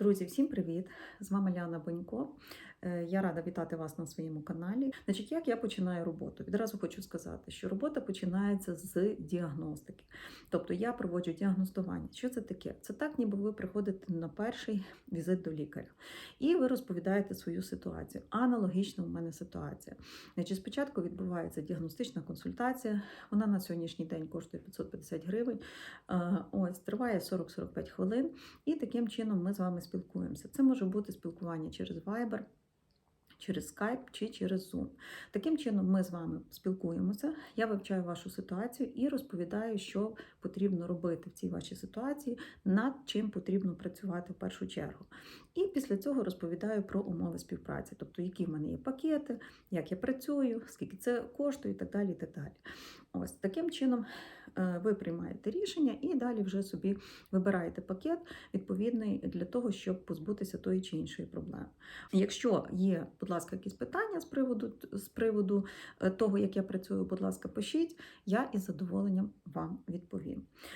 Друзі, всім привіт! З вами Ляна Бонько. Е, Я рада вітати вас на своєму каналі. Значить, як я починаю роботу? Відразу хочу сказати, що робота починається з діагностики. Тобто я проводжу діагностування. Що це таке? Це так, ніби ви приходите на перший візит до лікаря, і ви розповідаєте свою ситуацію. Аналогічна у мене ситуація. Значить, спочатку відбувається діагностична консультація. Вона на сьогоднішній день коштує 550 гривень. Е, Ось триває 40-45 хвилин. І таким чином ми з вами спілкуємося. Це може бути спілкування через Viber, через Skype чи через Zoom. Таким чином, ми з вами спілкуємося. Я вивчаю вашу ситуацію і розповідаю, що потрібно робити в цій вашій ситуації, над чим потрібно працювати в першу чергу. І після цього розповідаю про умови співпраці, тобто які в мене є пакети, як я працюю, скільки це коштує і так далі. І так далі. Ось таким чином ви приймаєте рішення і далі вже собі вибираєте пакет відповідний для того, щоб позбутися тої чи іншої проблеми. Якщо є, будь ласка, якісь питання з приводу з приводу е, того, як я працюю, будь ласка, пишіть, я із задоволенням вам відповім.